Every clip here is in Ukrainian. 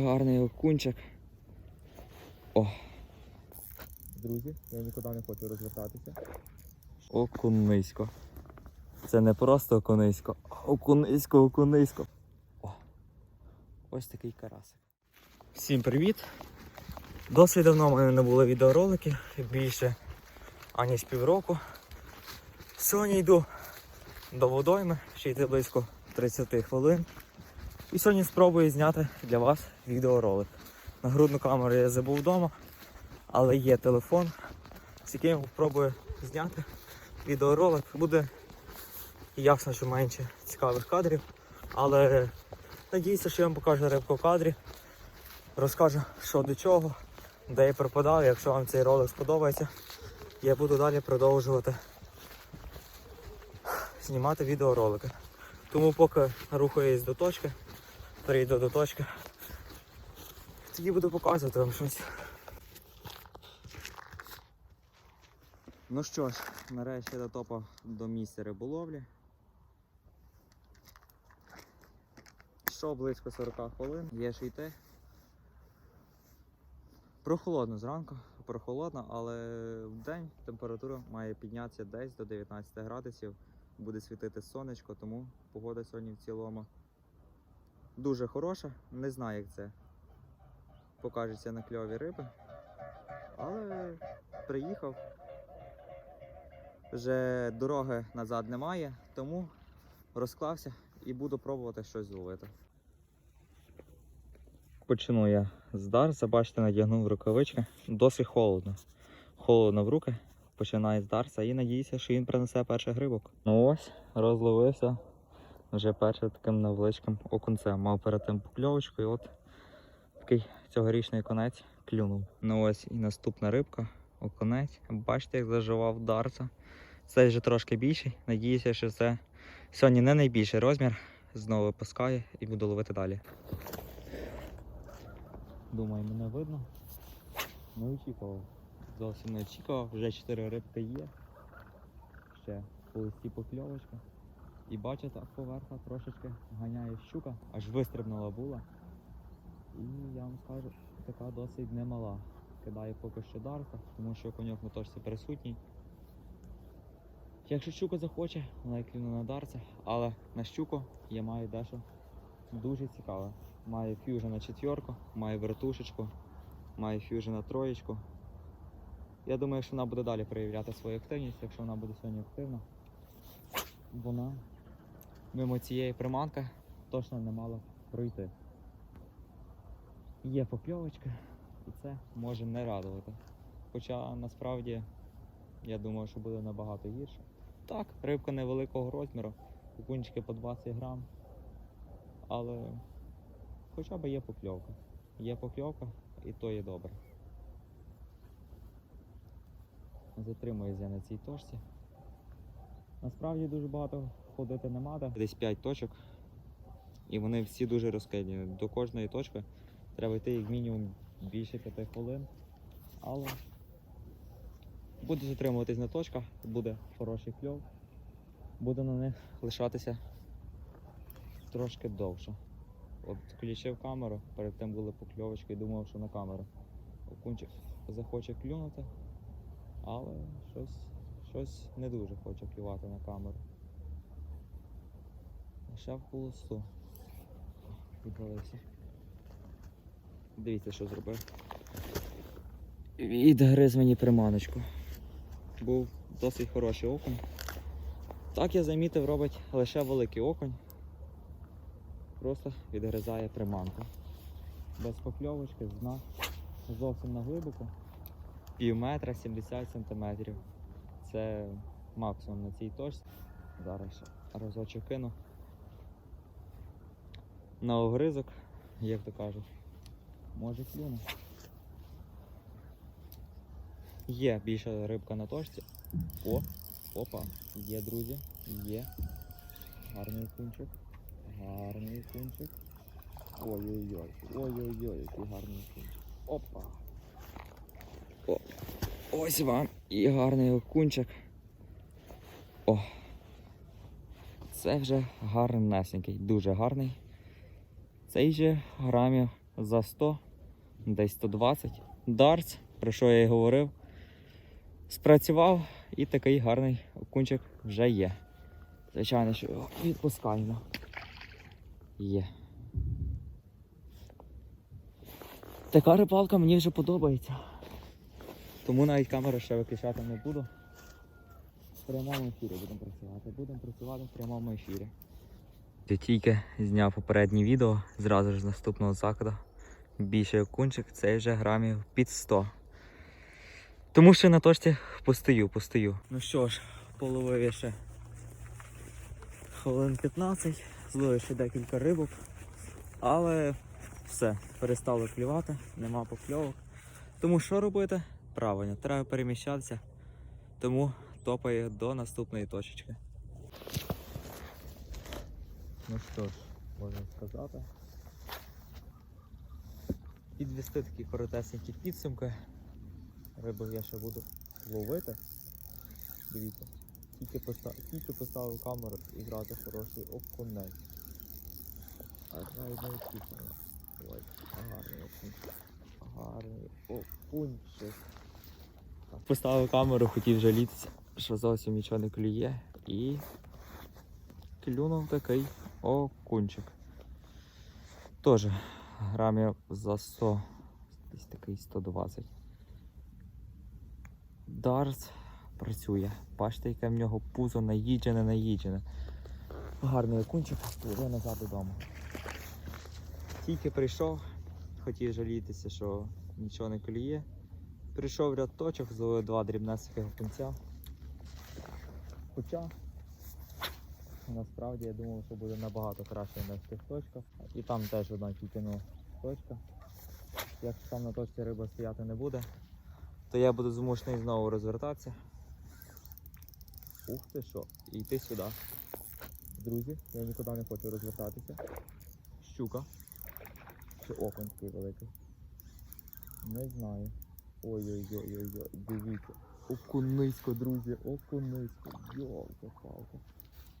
Гарний окунчик. О. Друзі, я нікуди не хочу розвертатися. Окунисько. Це не просто окунисько, окунисько, окунисько. О. Ось такий карасик. Всім привіт! Досить давно в мене не було відеороликів, більше аніж півроку. Сьогодні йду до водойми, ще йти близько 30 хвилин. І сьогодні спробую зняти для вас відеоролик. Нагрудну камеру я забув вдома, але є телефон, з яким спробую зняти відеоролик. Буде ясно, що менше цікавих кадрів, але надіюся, що я вам покажу рибку в кадрі, розкажу, що до чого, де я пропадав. Якщо вам цей ролик сподобається, я буду далі продовжувати знімати відеоролики. Тому поки рухаюсь до точки, прийду до точки, тоді буду показувати вам щось. Ну що ж, нарешті дотопав до місця риболовлі. Йшов близько 40 хвилин, є що йти. Прохолодно зранку, прохолодно, але в день температура має піднятися десь до 19 градусів. Буде світити сонечко, тому погода сьогодні в цілому дуже хороша. Не знаю, як це покажеться на кльові риби. Але приїхав. Вже дороги назад немає, тому розклався і буду пробувати щось зловити. Почну я з Дарса, бачите, надягнув рукавички. Досить холодно. Холодно в руки. Починаю з Дарса і надіюся, що він принесе перший грибок. Ну ось, розловився вже першим таким невеличким окунцем. Мав перед тим покльовочку і от такий цьогорічний конець клюнув. Ну ось і наступна рибка, окунець. Бачите, як заживав Дарса. Це вже трошки більший. Надіюся, що це сьогодні не найбільший розмір. Знову випускаю і буду ловити далі. Думаю, мене видно. Не очікував. Зовсім не очікував. Вже 4 рибки є. Ще по листі покльовочка. І бачите, поверха трошечки ганяє щука, аж вистрибнула була. І я вам скажу, така досить немала. Кидаю поки що дарка, тому що коньок на точці присутній. Якщо щука захоче, вона клюне на дарця, але на щуку я маю дещо дуже цікаве. Маю фюжа на четвірку, маю вертушечку, маю фюжа на троєчку. Я думаю, що вона буде далі проявляти свою активність, якщо вона буде сьогодні активна. Вона мимо цієї приманки точно не мала пройти. Є покльовочка, і це може не радувати. Хоча насправді я думаю, що буде набагато гірше. Так, рибка невеликого розміру, окунчики по 20 грам. Але хоча б є покльовка. Є покльовка і то є добре. Затримуюсь я на цій точці. Насправді дуже багато ходити не треба. Десь 5 точок. І вони всі дуже розкидані. До кожної точки треба йти як мінімум більше 5 хвилин. Але буду затримуватись на точках, буде хороший кльов. Буду на них лишатися трошки довше. От включив камеру, перед тим були покльовочки і думав, що на камеру. Окунчик захоче клюнути, але щось, щось не дуже хоче клювати на камеру. Ще в полосу. Відвалився. Дивіться, що зробив. Відгриз мені приманочку. Був досить хороший окунь. Так я замітив, робить лише великий окунь. Просто відгризає приманку. Без покльовочки, дна зовсім на глибоко. Пів метра 70 сантиметрів. Це максимум на цій точці. Зараз ще разочок кину. На огризок, як то кажуть, може клюне. Є більша рибка на точці. О, опа, є, друзі, є. Гарний кунчик. Гарний кунчик. Ой-ой-ой. Ой-ой-ой, який гарний кунчик. Опа. О, ось вам і гарний окунчик. О. Це вже гарнесенький, дуже гарний. Цей же грамів за 100, десь 120. Дарц, про що я і говорив. Спрацював і такий гарний окунчик вже є. Звичайно, що його відпускаємо. Є. Така рибалка мені вже подобається. Тому навіть камеру ще виключати не буду. В прямому ефірі будемо працювати. Будемо працювати в прямому ефірі. Я тільки зняв попереднє відео, зразу ж з наступного закладу. Більший окунчик, цей вже грамів під 100. Тому що на точці постою, постою. Ну що ж, половив ще хвилин 15, зловив ще декілька рибок, але все, перестало клювати, нема покльовок. Тому що робити? Правильно, треба переміщатися. Тому топає до наступної точечки. Ну що ж, можна сказати. Підвести такі коротесенькі підсумки. Рибу я ще буду ловити. Дивіться, тільки, поста... тільки поставив камеру і грати хороший окунець. А навіть не очікував. Ой, гарний окунчик. Гарний окунчик. Поставив камеру, хотів жалітися, що зовсім нічого не клює. І клюнув такий окунчик. Тоже грамів за 100, десь такий 120. Дарс працює. Бачите, яке в нього пузо наїджене, наїджене. Гарний окунчик, пливе назад додому. Тільки прийшов, хотів жалітися, що нічого не клює. Прийшов ряд точок, зловив два дрібнесиких окунця. Хоча насправді я думав, що буде набагато краще на тих точках. І там теж одна тільки точка. Якщо там на точці риба стояти не буде, то я буду змушений знову розвертатися. Ух ти що, і йти сюди. Друзі, я нікуди не хочу розвертатися. Щука. Чи окунь такий великий. Не знаю. Ой-ой-ой-ой-ой, дивіться. Окунисько, друзі, окунисько. Йолка-палка.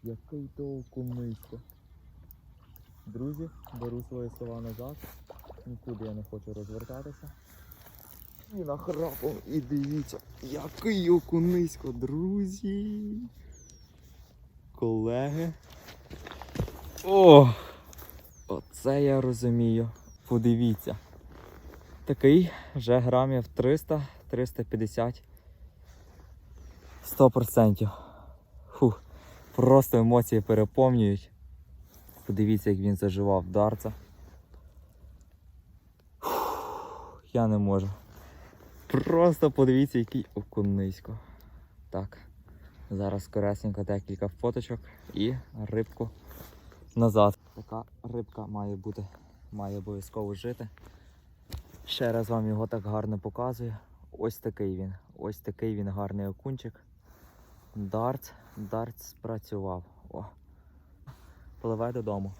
Який то окунисько. Друзі, беру свої слова назад. Нікуди я не хочу розвертатися. І нахрапом, і дивіться, який окунисько, друзі. Колеги. О! Оце я розумію. Подивіться. Такий вже грамів 300, 350. 100%. Фух. Просто емоції переповнюють. Подивіться, як він заживав дарца. Фух, Я не можу. Просто подивіться, який окунисько. Так. Зараз коресенько декілька фоточок і рибку назад. Така рибка має бути, має обов'язково жити. Ще раз вам його так гарно показую. Ось такий він. Ось такий він гарний окунчик. Дарт, дарт спрацював. О. Пливе додому.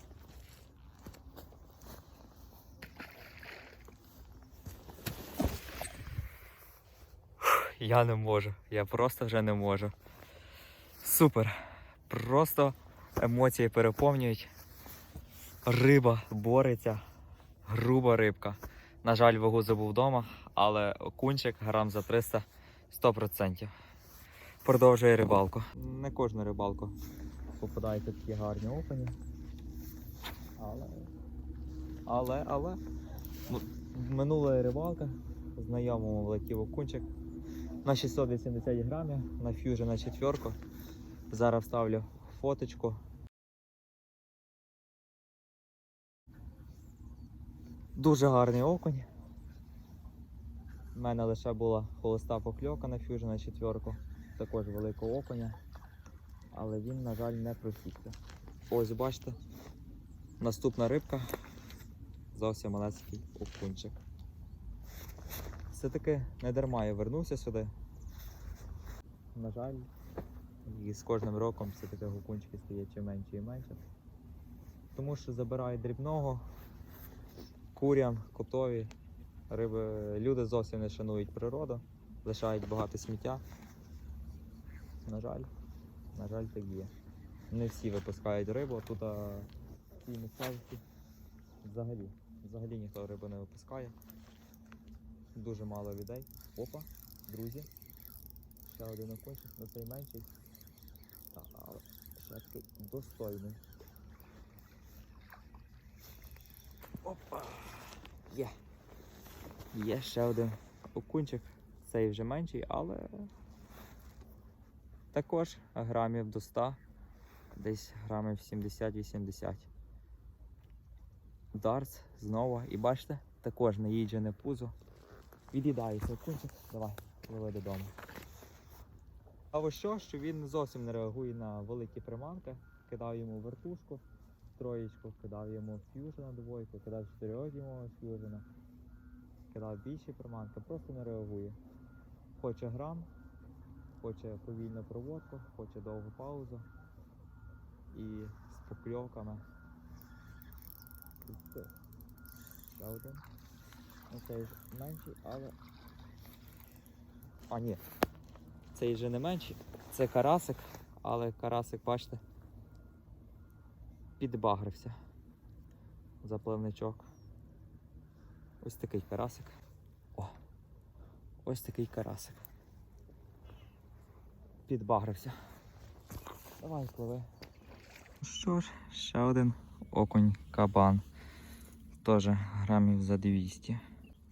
Я не можу. Я просто вже не можу. Супер. Просто емоції переповнюють. Риба бореться. Груба рибка. На жаль, вагу забув вдома, але окунчик грам за 300 100%. Продовжує рибалку. Не кожну рибалку попадаються такі гарні окуні. Але. Але, але. Ну, Минула рибалка. Знайомому влетів окунчик на 680 грамів на фьюжі на четверку. Зараз вставлю фоточку. Дуже гарний окунь. У мене лише була холоста покльовка на фьюжі на четверку, також великого окуня, але він, на жаль, не просікся. Ось бачите, наступна рибка, зовсім малесенький окунчик. Все-таки не дарма я вернувся сюди. На жаль, і з кожним роком все-таки окунчики стає чи менше і менше. Тому що забирають дрібного, курям, котові. Риби, люди зовсім не шанують природу, лишають багато сміття. На жаль, на жаль, так є. Не всі випускають рибу, а тут а, в місцевості взагалі Взагалі ніхто рибу не випускає. Дуже мало людей. Опа, друзі. Ще один окончик, але цей менший. Та, але ще такий достойний. Опа! Є. Є ще один окунчик. Цей вже менший, але також грамів до 100, десь грамів 70-80. Дарц знову. І бачите, також наїджене пузо. Від'їдається окунчик. Давай, пливи додому. А ось що, що він зовсім не реагує на великі приманки. Кидав йому вертушку, троєчку, кидав йому ф'южена двойку, кидав чотирьох ф'южена, кидав більші приманки, просто не реагує. Хоче грам, хоче повільну проводку, хоче довгу паузу і з покльовками. Ще один. Ну, цей ж менший, але. А, ні. Цей же не менший. Це карасик, але карасик, бачите, підбагрився. Запливничок. Ось такий карасик. О! Ось такий карасик. Підбагрився. Давай, пливи. Що ж, ще один окунь кабан. Теж грамів за 200.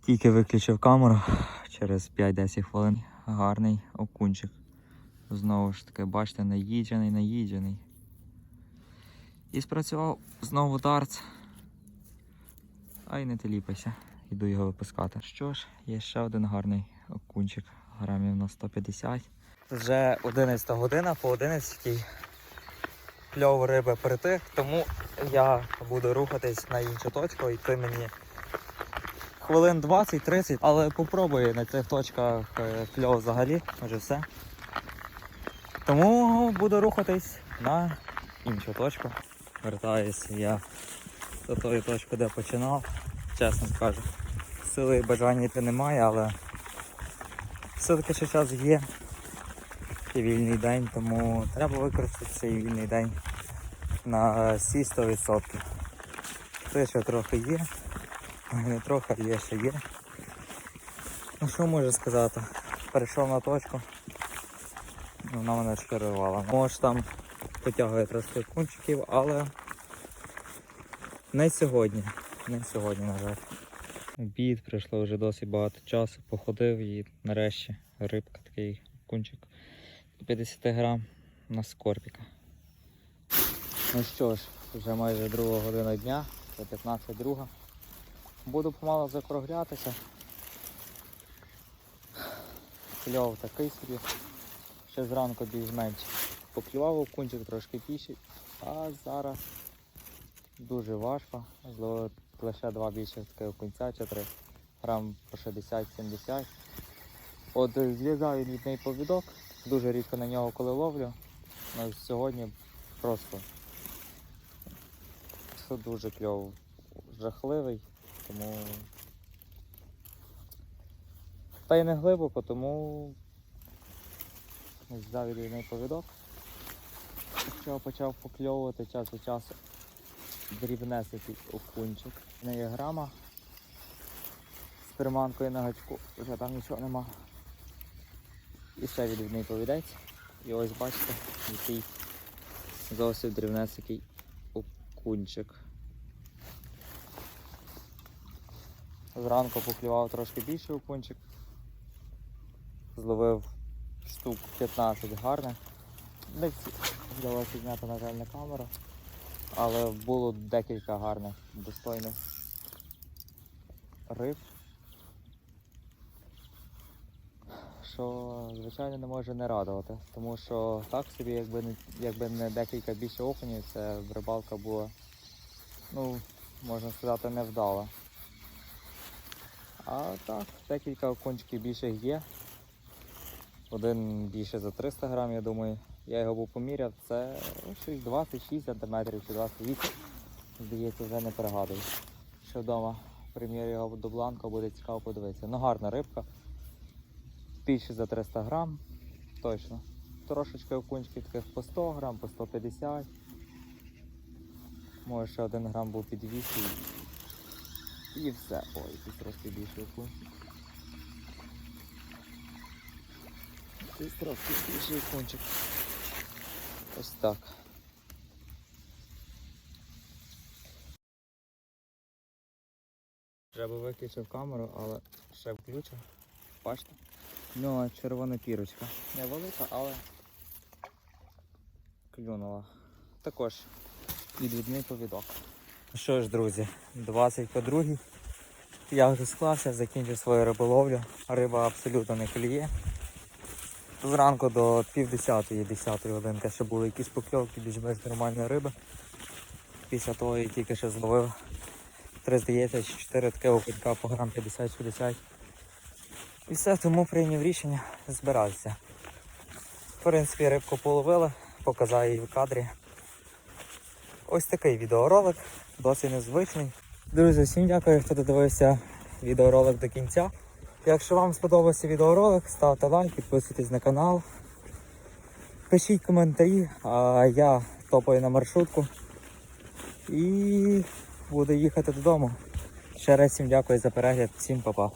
Тільки виключив камеру через 5-10 хвилин. Гарний окунчик. Знову ж таки, бачите, наїджений, наїджений. І спрацював знову дартс. Ай, не теліпайся. Йду його випускати. Що ж, є ще один гарний окунчик. Грамів на 150. Вже 11 година, по 11 кльов риби притих, тому я буду рухатись на іншу точку, йти мені хвилин 20-30, але попробую на цих точках е, кльов взагалі, вже все. Тому буду рухатись на іншу точку. Вертаюся я до тої точки, де починав. Чесно скажу. Сили і бажання йти немає, але все-таки ще час є. Ще вільний день, тому треба використати цей вільний день на всі 100%. Це ще трохи є. Не трохи, є ще є. Ну що можу сказати? Перейшов на точку. Вона мене шкерувала. Може там потягує трошки кунчиків, але не сьогодні. Не сьогодні, на жаль. Обід пройшло вже досить багато часу, походив і нарешті рибка такий кунчик 50 грам на скорпіка. Ну що ж, вже майже друга година дня, це 15 друга. Буду помало закруглятися. Кльов такий собі. Ще зранку більш-менш поклював окунчик трошки більший, а зараз дуже важко. Можливо, лише два більше таке окунця, 4 грам по 60-70. От злізаю від неї повідок, дуже рідко на нього коли ловлю. Ну, сьогодні просто це дуже кльово. Жахливий, тому. Та й не глибоко, тому взяв від повідок. Що почав покльовувати час від часу дрібнесикий окунчик. В неї грама з приманкою на гачку, вже там нічого нема. І ще відвідний повідець. І ось бачите, який зовсім дрібнесикий окунчик. Зранку поклював трошки більший окунчик. Зловив штук 15 гарних. Не вдалося зняти, на жаль, на камеру. Але було декілька гарних, достойних риб. Що, звичайно, не може не радувати. Тому що так собі, якби не, якби не декілька більше окунів, це рибалка була, ну, можна сказати, невдала. А так, декілька окунчиків більших є. Один більше за 300 грам, я думаю. Я його був поміряв, це ну, щось 26 см чи 28 Здається, вже не пригадую. Що вдома примірю його до бланка, буде цікаво подивитися. Ну гарна рибка. Більше за 300 грам, точно. Трошечки окунчиків таких по 100 грам, по 150. Може ще один грам був під 200. І все. Ой, тут трошки більше окунь. Тут трошки більший окунчик. Ось так. Би виключив камеру, але ще включив. Бачите? Нього червона пірочка. Невелика, але клюнула. Також відвідний повідок. Ну Що ж, друзі, 20 по 2. Я вже склався, закінчив свою риболовлю. Риба абсолютно не клює. Зранку до пів десятої, десятої годинки ще були якісь покльовки, більш-менш нормальної риби. Після того я тільки ще зловив три, здається, чи чотири таке окунька по грам 50-60. І все, тому прийняв рішення збиратися. В принципі, рибку половили, показав її в кадрі. Ось такий відеоролик, досить незвичний. Друзі, всім дякую, хто додивився відеоролик до кінця. Якщо вам сподобався відеоролик, ставте лайк, підписуйтесь на канал. Пишіть коментарі, а я топаю на маршрутку і буду їхати додому. Ще раз всім дякую за перегляд, всім па-па.